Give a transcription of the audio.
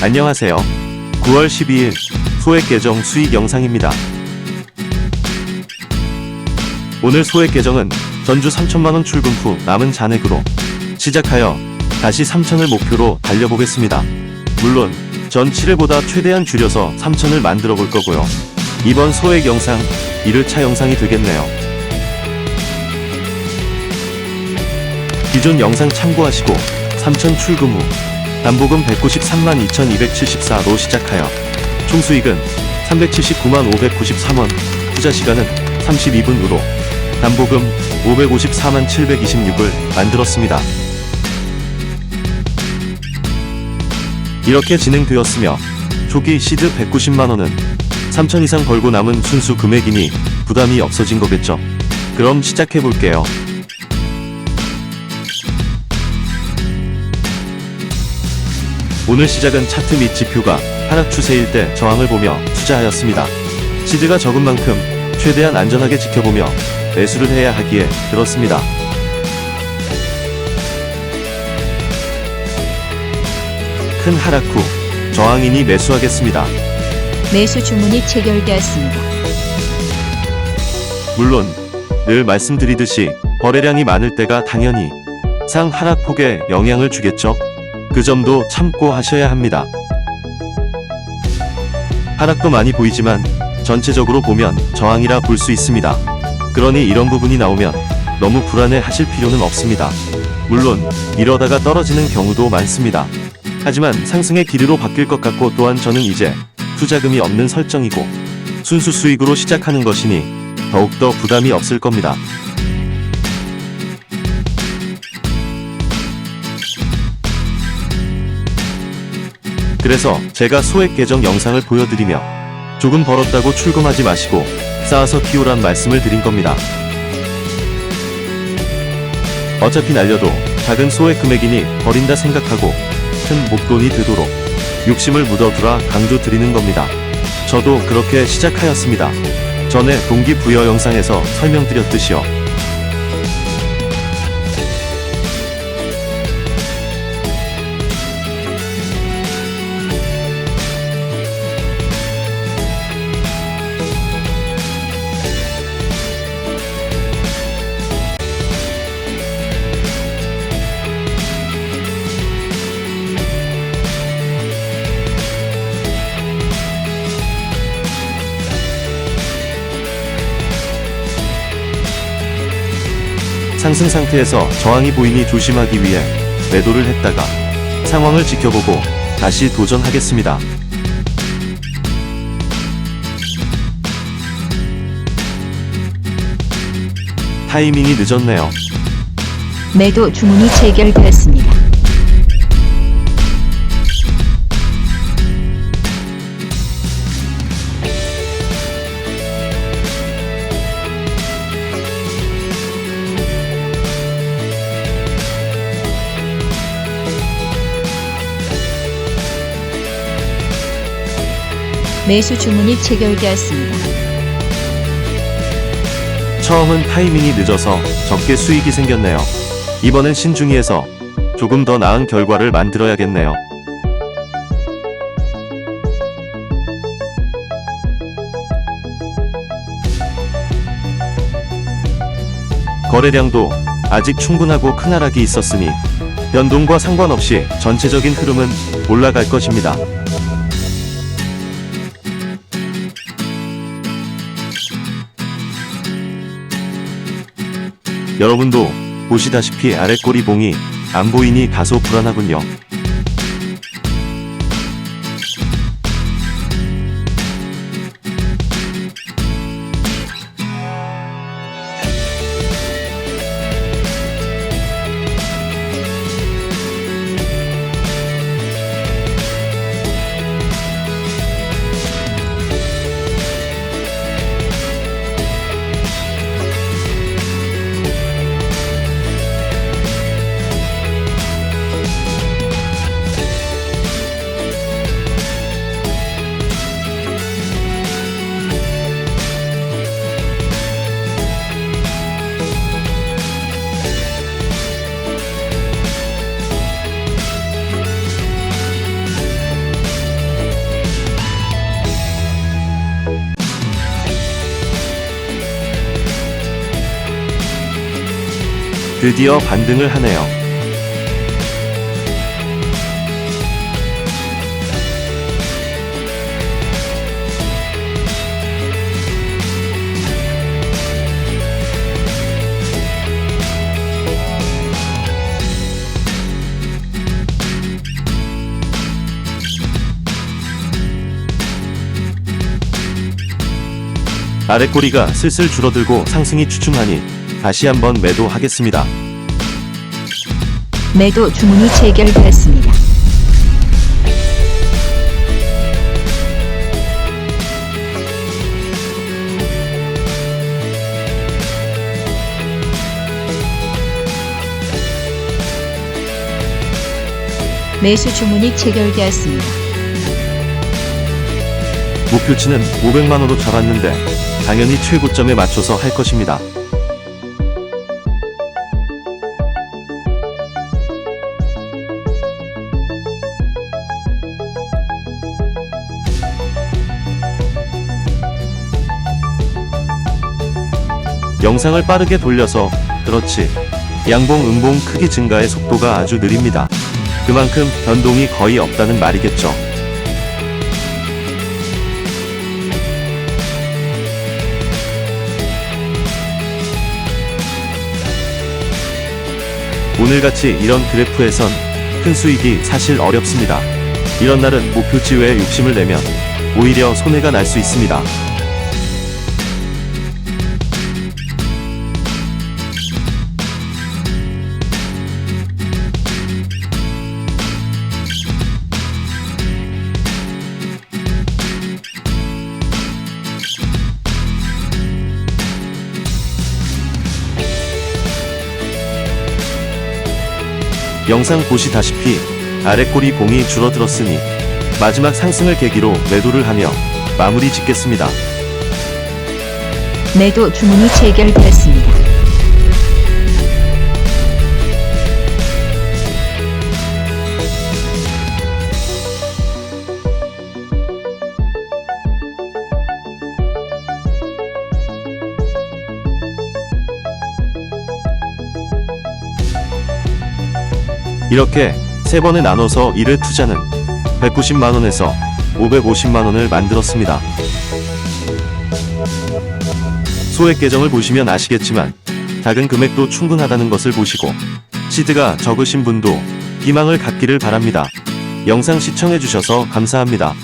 안녕하세요. 9월 12일 소액 계정 수익 영상입니다. 오늘 소액 계정은 전주 3천만원 출금 후 남은 잔액으로 시작하여 다시 3천을 목표로 달려보겠습니다. 물론 전 7회보다 최대한 줄여서 3천을 만들어 볼 거고요. 이번 소액 영상 1회차 영상이 되겠네요. 기존 영상 참고하시고 3천 출금 후 담보금 193만 2274로 시작하여 총 수익은 379만 593원, 투자 시간은 32분으로 담보금 554만 726을 만들었습니다. 이렇게 진행되었으며 초기 시드 190만원은 3천 이상 벌고 남은 순수 금액이니 부담이 없어진 거겠죠. 그럼 시작해 볼게요. 오늘 시작은 차트 및 지표가 하락 추세일 때 저항을 보며 투자하였습니다. 시드가 적은 만큼 최대한 안전하게 지켜보며 매수를 해야 하기에 들었습니다. 큰 하락 후 저항이니 매수하겠습니다. 매수 주문이 체결되었습니다. 물론 늘 말씀드리듯이 거래량이 많을 때가 당연히 상 하락폭에 영향을 주겠죠. 그 점도 참고 하셔야 합니다. 하락도 많이 보이지만 전체적으로 보면 저항이라 볼 수 있습니다. 그러니 이런 부분이 나오면 너무 불안해 하실 필요는 없습니다. 물론 이러다가 떨어지는 경우도 많습니다. 하지만 상승의 기류로 바뀔 것 같고 또한 저는 이제 투자금이 없는 설정이고 순수 수익으로 시작하는 것이니 더욱더 부담이 없을 겁니다. 그래서 제가 소액 계정 영상을 보여드리며 조금 벌었다고 출금하지 마시고 쌓아서 키우란 말씀을 드린 겁니다. 어차피 날려도 작은 소액 금액이니 버린다 생각하고 큰 목돈이 되도록 욕심을 묻어두라 강조 드리는 겁니다. 저도 그렇게 시작하였습니다. 전에 동기부여 영상에서 설명드렸듯이요. 상승 상태에서 저항이 보이니 조심하기 위해 매도를 했다가 상황을 지켜보고 다시 도전하겠습니다. 타이밍이 늦었네요. 매도 주문이 체결되었습니다. 매수 주문이 체결되었습니다. 처음은 타이밍이 늦어서 적게 수익이 생겼네요. 이번엔 신중히해서 조금 더 나은 결과를 만들어야겠네요. 거래량도 아직 충분하고 큰 하락이 있었으니 변동과 상관없이 전체적인 흐름은 올라갈 것입니다. 여러분도 보시다시피 아래 꼬리 봉이 안 보이니 다소 불안하군요. 드디어 반등을 하네요. 아래 꼬리가 슬슬 줄어들고 상승이 추춤하니 다시 한번 매도하겠습니다. 매도 주문이 체결되었습니다. 매수 주문이 체결되었습니다. 목표치는 500만원으로 잡았는데 당연히 최고점에 맞춰서 할 것입니다. 영상을 빠르게 돌려서 그렇지 양봉 음봉 크기 증가의 속도가 아주 느립니다. 그만큼 변동이 거의 없다는 말이겠죠. 오늘같이 이런 그래프에선 큰 수익이 사실 어렵습니다. 이런 날은 목표치 외에 욕심을 내면 오히려 손해가 날 수 있습니다. 영상 보시다시피 아래 꼬리 봉이 줄어들었으니 마지막 상승을 계기로 매도를 하며 마무리 짓겠습니다. 매도 주문이 체결되었습니다. 이렇게 세 번에 나눠서 1회 투자는 190만원에서 550만원을 만들었습니다. 소액 계정을 보시면 아시겠지만 작은 금액도 충분하다는 것을 보시고 시드가 적으신 분도 희망을 갖기를 바랍니다. 영상 시청해주셔서 감사합니다.